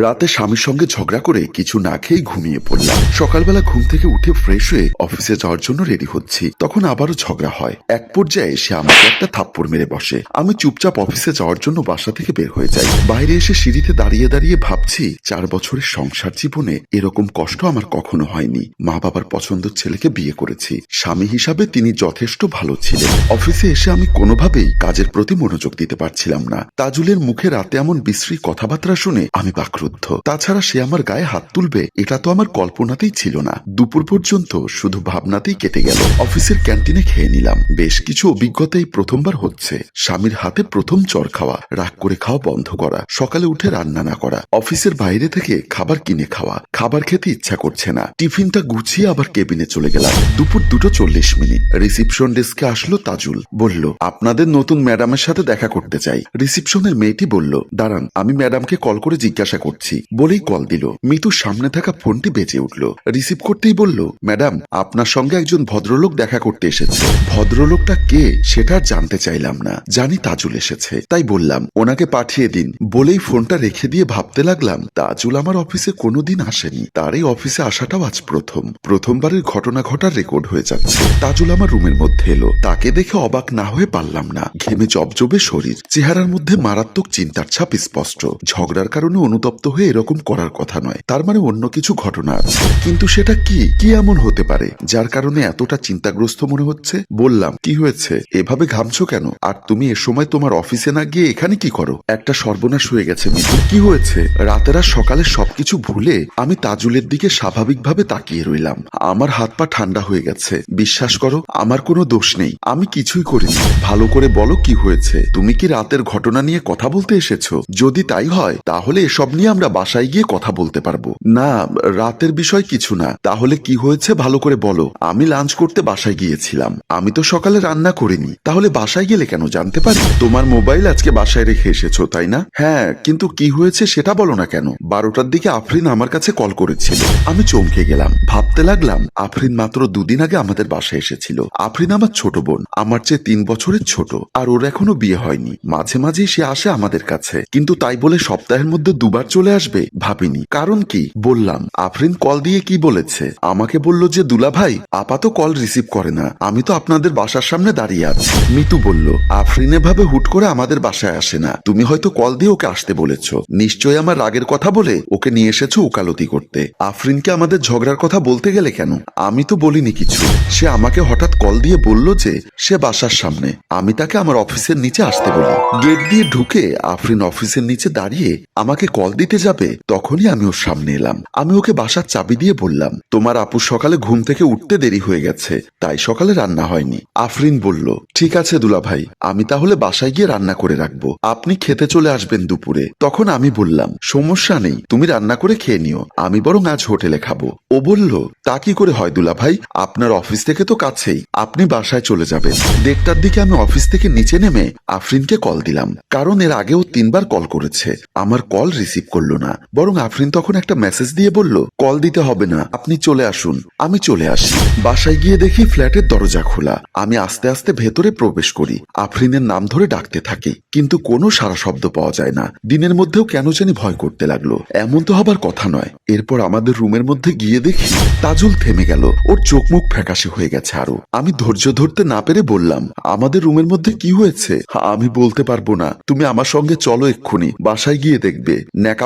রাতে স্বামীর সঙ্গে ঝগড়া করে কিছু না খেয়েই ঘুমিয়ে পড়লাম সকালবেলা ঘুম থেকে উঠে ফ্রেশ হয়ে অফিসে যাওয়ার জন্য রেডি হচ্ছি। তখন আবারও ঝগড়া হয়। এক পর্যায়ে সে আমাকে একটা থাপ্পড় মেরে বসে। আমি চুপচাপ অফিসে যাওয়ার জন্য বাসা থেকে বের হয়ে যাই। বাইরে এসে সিঁড়িতে দাঁড়িয়ে দাঁড়িয়ে ভাবছি, চার বছরের সংসার জীবনে এরকম কষ্ট আমার কখনো হয়নি। মা বাবার পছন্দের ছেলেকে বিয়ে করেছি। স্বামী হিসাবে তিনি যথেষ্ট ভালো ছিলেন। অফিসে এসে আমি কোনোভাবেই কাজের প্রতি মনোযোগ দিতে পারছিলাম না। তাজুলের মুখে রাতে এমন বিশ্রী কথাবার্তা শুনে আমি বাক্রুদ্ধ তাছাড়া সে আমার গায়ে হাত তুলবে, এটা তো আমার কল্পনাতেই ছিল না। দুপুর পর্যন্ত শুধু ভাবনাতেই কেটে গেল। অফিসের ক্যান্টিনে খেয়ে নিলাম। বেশ কিছু অভিজ্ঞতা এই প্রথমবার হচ্ছে। স্বামীর হাতে প্রথম চর খাওয়া, রাগ করে খাওয়া বন্ধ করা, সকালে উঠে রান্না না করা, অফিসের বাইরে থেকে খাবার কিনে খাওয়া, খাবার খেতে ইচ্ছা করছে না। টিফিনটা গুছিয়ে আবার কেবিনে চলে গেলাম। দুপুর দুটো চল্লিশ মিনিট। রিসিপশন ডেস্কে আসলো তাজুল। বলল, আপনাদের নতুন ম্যাডামের সাথে দেখা করতে চাই। রিসিপশনের মেয়েটি বলল, দাঁড়ান, আমি ম্যাডামকে কল করে জিজ্ঞাসা করছি। বলেই কল দিল। মিতুর সামনে থাকা ফোনটি বেজে উঠল। রিসিভ করতেই বলল, ম্যাডাম, আপনার সঙ্গে একজন ভদ্রলোক দেখা করতে এসেছে। ভদ্রলোকটা কে সেটা জানতে চাইলাম না। জানি তাজুল এসেছে। তাই বললাম, ওনাকে পাঠিয়ে দিন। বলেই ফোনটা রেখে দিয়ে ভাবতে লাগলাম, তাজুল আমার অফিসে কোনোদিন আসেনি। তার এই অফিসে আসাটাও আজ প্রথম। প্রথমবারের ঘটনা ঘটার রেকর্ড হয়ে যাচ্ছে। তাজুল আমার রুমের মধ্যে এলো। তাকে দেখে অবাক না হয়ে পারলাম না। ঘেমে জবজবে শরীর। চেহারার মধ্যে মারাত্মক চিন্তার ছাপ স্পষ্ট। ঝগড়ার কারণে অনুতপ্ত হয়ে এরকম করার কথা নয়। তার মানে অন্য কিছু ঘটনা আছে। কিন্তু সেটা কি? কি এমন হতে পারে? যার কারণে এতটা চিন্তাগ্রস্ত মনে হচ্ছে? বললাম, কি হয়েছে? এভাবে ঘামছো কেন? আর তুমি এ সময় তোমার অফিসে না গিয়ে এখানে কি করো? একটা সর্বনাশ হয়ে গেছে মিতু। কি হয়েছে? রাতের সকালে সবকিছু ভুলে আমি তাজুলের দিকে স্বাভাবিকভাবে তাকিয়ে রইলাম। আমার হাত পা ঠান্ডা হয়ে গেছে। বিশ্বাস করো, আমার কোনো দোষ নেই। আমি কিছুই করিনি। ভালো করে বলো কি হয়েছে? তুমি কি রাতের ঘটনা নিয়ে কথা বলতে এসেছ? যদি তাই হয়, তাহলে এসব নিয়ে আমরা বাসায় গিয়ে কথা বলতে পারব। না, রাতের বিষয় কিছু না। তাহলে কি হয়েছে ভালো করে বলো। আমি লাঞ্চ করতে বাসায় গিয়েছিলাম। আমি তো সকালে রান্না করিনি। তাহলে বাসায় গেলে কেন জানতে পারি? তোমার মোবাইল আজকে বাসায় রেখে এসেছ, তাই না? হ্যাঁ কিন্তু কি হয়েছে সেটা বলো না কেন? বারোটার দিকে আফরিন আমার কাছে কল করেছিল। আমি চমকে গেলাম। ভাবতে লাগলাম, আফরিন মাত্র দুদিন আগে আমাদের বাসায় এসেছিল। আফরিন আমার ছোট বোন। আমার চেয়ে তিন বছরের ছোট। আর ওর এখনও বিয়ে হয়নি। মাঝে মাঝেই সে আসে আমাদের কাছে। কিন্তু তাই বলে সপ্তাহের মধ্যে দুবার চলে আসবে? ভাবিনি। কারণ কি? বললাম, আফরিন কল দিয়ে কি বলেছে? আমাকে বলল যে, দুলা ভাই আপাত কল রিসিভ করে না। আমি তো আপনাদের বাসার সামনে দাঁড়িয়ে আছি। মিতু বলল, আফরিন এভাবে হুট করে আমাদের বাসায় আসে না। তুমি হয়তো কল দিয়ে ওকে আসতে বলেছ। নিশ্চয়ই আমার রাগের কথা বলে ওকে নিয়ে এসেছ ওকালতি করতে। আফরিনকে আমাদের ঝগড়ার কথা বলতে গেলে কেন? আমি তো বলিনি কিছু। সে আমাকে হঠাৎ কল দিয়ে বলল যে, সে বাসার সামনে। আমি তাকে আমার অফিসের নিচে আসতে বলি। গেট দিয়ে ঢুকে আফরিন অফিসের নিচে দাঁড়িয়ে আমাকে কল দিতে যাবে, তখনই আমি ওর সামনে এলাম। আমি ওকে বাসার চাবি দিয়ে বললাম, তোমার আপু সকালে ঘুম থেকে উঠতে দেরি হয়ে গেছে, তাই সকালে রান্না হয়নি। আফরিন বলল, ঠিক আছে দুলা ভাই, আমি তাহলে বাসায় গিয়ে রান্না করে রাখব, আপনি খেতে চলে আসবেন দুপুরে। তখন আমি বললাম, সমস্যা নেই, তুমি রান্না করে খেয়ে নিও, আমি বরং আজ হোটেলে খাব। ও বলল, তা কি করে হয় দুলা ভাই, আপনার অফিস থেকে তো কাছেই, আপনি বাসায় চলে যাবেন। দেড়টার দিকে আমি অফিস থেকে নিচে নেমে আফরিনকে কল দিলাম, কারণ এর আগেও তিনবার কল করেছে, আমার কল রিসিভ করল না। বরং আফরিন তখন একটা মেসেজ দিয়ে বলল কল দিতে হবে না, আপনি চলে আসুন। আমি চলে আসি। বাসায় গিয়ে দেখি ফ্ল্যাটের দরজা খোলা। আমি আস্তে আস্তে ভেতরে প্রবেশ করি। আফরিনের নাম ধরে ডাকতে থাকি, কিন্তু কোনো সারা শব্দ পাওয়া যায় না। দিনের মধ্যেও কেন জানি ভয় করতে লাগল। এমন তো হবার কথা নয়। এরপর আমাদের রুমের মধ্যে গিয়ে দেখি তাজুল থেমে গেল। ওর চোখ মুখ ফ্যাকাশে হয়ে গেছে আরও। আমি ধৈর্য ধরতে না পেরে বললাম, আমাদের রুমের মধ্যে কি হয়েছে? আমি বলতে পারব না। তুমি আমার সঙ্গে চলো এক্ষুনি। বাসায় গিয়ে দেখবে।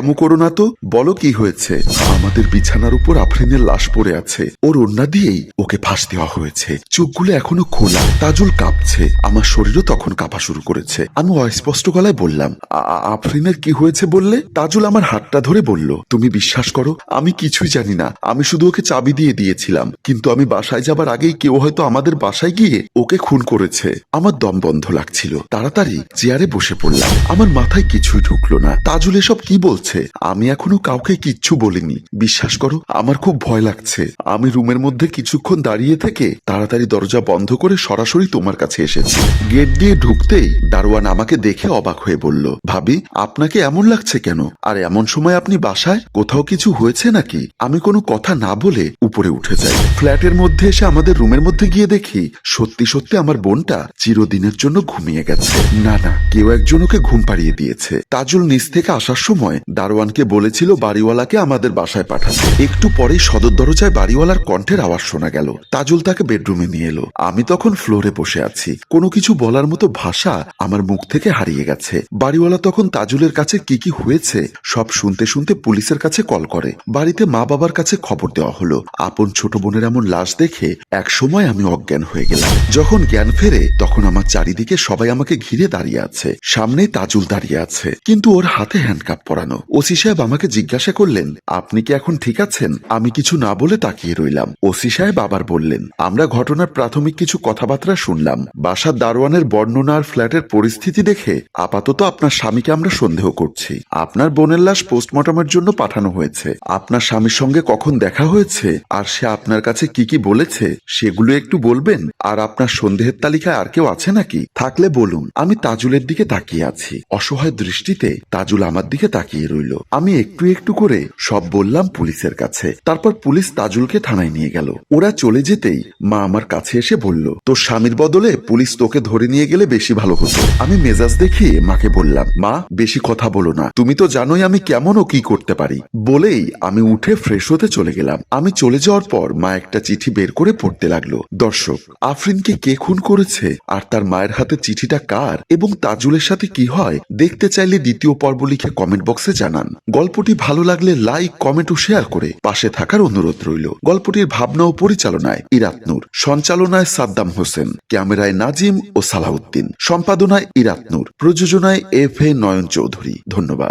ন্যাকামো করো না তো, বলো কি হয়েছে। আমাদের বিছানার উপর আফরিনের লাশ পড়ে আছে। ওর ওন্না দিয়েই ওকে ফাঁস দেওয়া হয়েছে। চোখগুলো এখনও খোলা। তাজুল কাঁপছে। আমার শরীরও তখন কাঁপা শুরু করেছে। আমি অস্পষ্ট গলায় বললাম, "আ- আ- আফরিনের কি হয়েছে বললে? তাজুল আমার হাতটা ধরে বলল, তুমি বিশ্বাস করো, আমি কিছুই জানি না। আমি শুধু ওকে চাবি দিয়ে দিয়েছিলাম। কিন্তু আমি বাসায় যাবার আগেই কেউ হয়তো আমাদের বাসায় গিয়ে ওকে খুন করেছে। আমার দম বন্ধ লাগছিল। তাড়াতাড়ি চেয়ারে বসে পড়লাম। আমার মাথায় কিছুই ঢুকলো না। তাজুল এসব কি বলছে? আমি এখনও কাউকে কিচ্ছু বলিনি। বিশ্বাস করো, আমার খুব ভয় লাগছে। আমি রুমের মধ্যে কিছুক্ষণ দাঁড়িয়ে থেকে তাড়াতাড়ি দরজা বন্ধ করে সরাসরি তোমার কাছে এসেছি। গেট দিয়ে ঢুকতেই দারোয়ান আমাকে দেখে অবাক হয়ে বলল, ভাবি, আপনাকে এমন লাগছে কেন? আর এমন সময় আপনি বাসায়? কোথাও কিছু হয়েছে নাকি? আমি কোনো কথা না বলে উপরে উঠে যাই। ফ্ল্যাটের মধ্যে এসে আমাদের রুমের মধ্যে গিয়ে দেখি, সত্যি সত্যি আমার বোনটা চিরদিনের জন্য ঘুমিয়ে গেছে। না না, কেউ একজন ওকে ঘুম পাড়িয়ে দিয়েছে। তাজুল নিচ থেকে আসার সময় দারোয়ানকে বলেছিল বাড়িওয়ালাকে আমাদের বাসায় পাঠাতে। একটু পরেই সদর দরজায় বাড়িওয়ালার কণ্ঠের আওয়াজ শোনা গেল। তাজুল তাকে বেডরুমে নিয়ে এলো। আমি তখন ফ্লোরে বসে আছি। কোনো কিছু বলার মতো ভাষা আমার মুখ থেকে হারিয়ে গেছে। বাড়িওয়ালা তখন তাজুলের কাছে কি কি হয়েছে, সব শুনতে শুনতে পুলিশের কাছে কল করে। বাড়িতে মা বাবার কাছে খবর দেওয়া হলো। আপন ছোট বোনের এমন লাশ দেখে এক সময় আমি অজ্ঞান হয়ে গেলাম। যখন জ্ঞান ফেরে, তখন আমার চারিদিকে সবাই আমাকে ঘিরে দাঁড়িয়ে আছে। সামনেই তাজুল দাঁড়িয়ে আছে। কিন্তু ওর হাতে হ্যান্ডকাপ পরানো। ওসি সাহেব আমাকে জিজ্ঞাসা করলেন, আপনি কি এখন ঠিক আছেন? আমি কিছু না বলে তাকিয়ে রইলাম। ওসি সাহেব আবার বললেন, আমরা ঘটনার প্রাথমিক কিছু কথাবার্তা শুনলাম। বাসার দারোয়ানের বর্ণনা আর ফ্ল্যাটের পরিস্থিতি দেখে আপাতত আপনার স্বামীকে আমরা সন্দেহ করছি। আপনার বোনের লাশ পোস্টমর্টমের জন্য পাঠানো হয়েছে। আপনার স্বামীর সঙ্গে কখন দেখা হয়েছে? আর সে আপনার কাছে কি কি বলেছে? সেগুলো একটু বলবেন? আর আপনার সন্দেহের তালিকায় আর কেউ আছে নাকি? থাকলে বলুন। আমি তাজুলের দিকে তাকিয়ে আছি। অসহায় দৃষ্টিতে তাজুল আমার দিকে তাকিয়ে রইল। আমি একটু একটু করে সব বললাম পুলিশের কাছে। তারপর পুলিশ তাজুলকে থানায় নিয়ে গেল। ওরা চলে যেতেই মা আমার কাছে এসে বলল, তোর স্বামীর বদলে পুলিশ তোকে ধরে নিয়ে গেলে বেশি ভালো হতো। আমি মেজাজ দেখিয়ে মাকে বললাম, মা, বেশি কথা বলো না। তুমি তো জানোই আমি কেমন ও কি করতে পারি। বলেই আমি উঠে ফ্রেশ হতে চলে গেলাম। আমি চলে যাওয়ার পর মা একটা চিঠি বের করে পড়তে লাগল, দর্শক, আফরিনকে কে খুন করেছে? আর তার মায়ের হাতে চিঠিটা কার? এবং তাজুলের সাথে কি হয়? দেখতে চাইলে দ্বিতীয় পর্ব লিখে কমেন্ট বক্সে জানান। গল্পটি ভালো লাগলে লাইক, কমেন্ট ও শেয়ার করে পাশে থাকার অনুরোধ রইল। গল্পটির ভাবনা ও পরিচালনায় ইরাতনুর সঞ্চালনায় সাদ্দাম হোসেন, ক্যামেরায় নাজিম ও সালাউদ্দিন সম্পাদনায় ইরাতনুর প্রযোজনায় এফ এ নয়ন চৌধুরী। ধন্যবাদ।